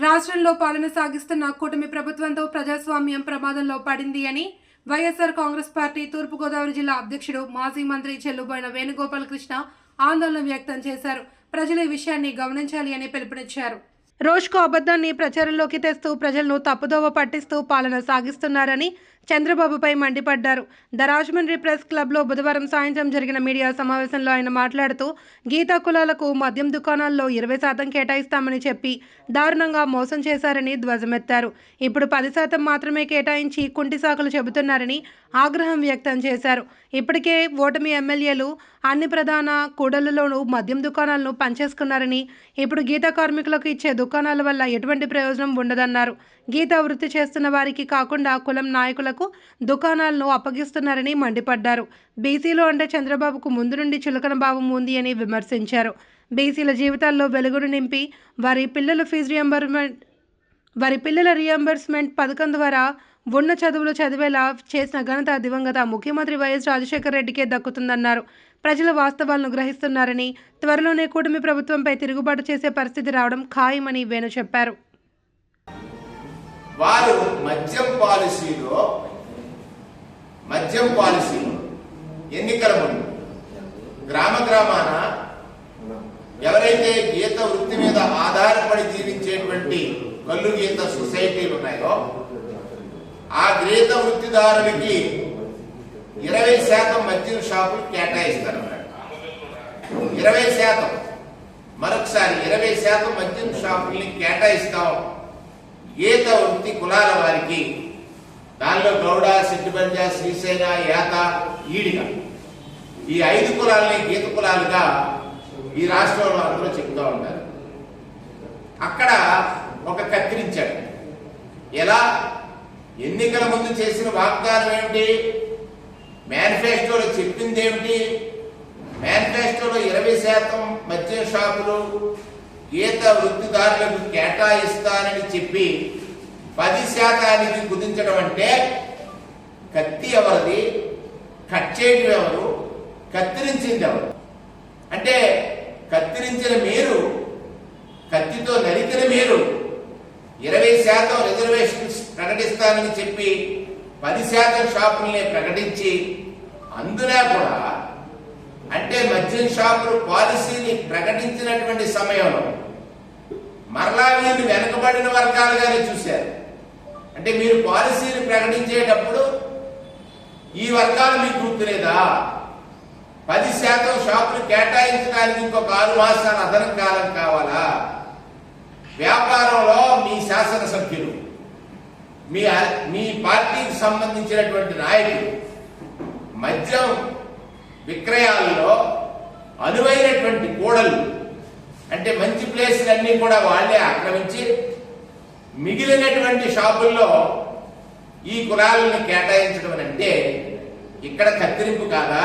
రాష్ట్రంలో పాలన సాగిస్తున్న కూటమి ప్రభుత్వంతో ప్రజాస్వామ్యం ప్రమాదంలో పడింది అని వైఎస్ఆర్ కాంగ్రెస్ పార్టీ తూర్పుగోదావరి జిల్లా అధ్యక్షుడు మాజీ మంత్రి చెల్లుబోయిన వేణుగోపాలకృష్ణ ఆందోళన వ్యక్తం చేశారు. ప్రజలు ఈ విషయాన్ని గమనించాలి అని పిలుపునిచ్చారు. రోజుకు అబద్ధాన్ని ప్రచారంలోకి తెస్తూ ప్రజలను తప్పుదోవ పట్టిస్తూ పాలన సాగిస్తున్నారని చంద్రబాబుపై మండిపడ్డారు. ద రాజమండ్రి ప్రెస్ క్లబ్లో బుధవారం సాయంత్రం జరిగిన మీడియా సమావేశంలో ఆయన మాట్లాడుతూ గీతా కులాలకు మద్యం దుకాణాల్లో ఇరవై శాతం కేటాయిస్తామని చెప్పి దారుణంగా మోసం చేశారని ధ్వజమెత్తారు. ఇప్పుడు పది శాతం మాత్రమే కేటాయించి కుంటి సాకులు చెబుతున్నారని ఆగ్రహం వ్యక్తం చేశారు. ఇప్పటికే ఓటమి ఎమ్మెల్యేలు అన్ని ప్రధాన కూడళ్ళలోనూ మద్యం దుకాణాలను పనిచేసుకున్నారని ఇప్పుడు గీతా కార్మికులకు ఇచ్చే దుకాణాల వల్ల ఎటువంటి ప్రయోజనం ఉండదన్నారు. గీతా వృత్తి చేస్తున్న వారికి కాకుండా కులం నాయకులకు దుకాణాలను అప్పగిస్తున్నారని మండిపడ్డారు. బీసీలో అంటే చంద్రబాబుకు ముందు నుండి చులకన భావం ఉంది అని విమర్శించారు. బీసీల జీవితాల్లో వెలుగును నింపి వారి పిల్లల ఫీజు రియంబర్మెంట్ వారి పిల్లల రియంబర్స్మెంట్ పథకం ద్వారా ఉన్న చదువులు చదివేలా చేసిన ఘనత దివంగత ముఖ్యమంత్రి వైఎస్ రాజశేఖర రెడ్డికే దక్కుతుందన్నారు. ప్రజల వాస్తవాలను గ్రహిస్తున్నారని త్వరలోనే కూటమి ప్రభుత్వంపై తిరుగుబాటు చేసే పరిస్థితి రావడం ఖాయమని వేణు చెప్పారు. వారు మద్యం పాలసీలో మద్యం పాలసీ. ఎన్నికల ముందు. గ్రామ గ్రామాన ఎవరైతే గీత వృత్తి మీద ఆధారపడి జీవించేటువంటి కళ్ళు గీత సొసైటీలు ఉన్నాయో ఆ గీత వృత్తిదారులకి ఇరవై శాతం మద్యం షాపులు కేటాయిస్తారు ఇరవై శాతం. మరొకసారి ఇరవై శాతం మద్యం షాపుల్ని కేటాయిస్తాం. గీత వృత్తి కులాల వారికి దానిలో గౌడ సిద్ధిపంజ శ్రీశైల యాత ఈడిగ. ఈ ఐదు కులాలని గీత కులాలుగా ఈ రాష్ట్రంలో అందరూ చెప్తూ ఉంటారు. అక్కడ ఒక కత్తిరించాడు. ఎలా? ఎన్నికల ముందు చేసిన వాగ్దానం ఏమిటి? మేనిఫెస్టోలో చెప్పింది ఏమిటి? మేనిఫెస్టోలో ఇరవై శాతం మద్యం షాపులు గీత వృత్తిదారులకు కేటాయిస్తానని చెప్పి పది శాతానికి కుదించడం అంటే కత్తి ఎవరిది? కట్ చేయడం ఎవరు? కత్తిరించింది ఎవరు? అంటే కత్తిరించిన మీరు కత్తితో నరికిన మీరు ఇరవై శాతం రిజర్వేషన్స్ ప్రకటిస్తానని చెప్పి పది శాతం షాపుల్ని ప్రకటించి అందునా కూడా అంటే మద్యం షాపులు పాలసీని ప్రకటించినటువంటి సమయంలో మరలా వీళ్ళు వెనుకబడిన వర్గాలుగానే చూశారు. అంటే మీరు పాలసీని ప్రకటించేటప్పుడు ఈ వర్గాలు మీకు గుర్తులేదా? పది శాతం షాపులు కేటాయించడానికి ఇంకొక ఆరు మాసాలు అదనం కాలం కావాలా? వ్యాపారంలో మీ శాసనసభ్యులు మీ మీ పార్టీకి సంబంధించినటువంటి నాయకులు మద్యం విక్రయాలలో అనువైనటువంటి కూడలు అంటే మంచి ప్లేసులన్నీ కూడా వాళ్ళే ఆక్రమించి మిగిలినటువంటి షాపుల్లో ఈ కులాలను కేటాయించడం అంటే ఇక్కడ కత్తిరింపు కాదా?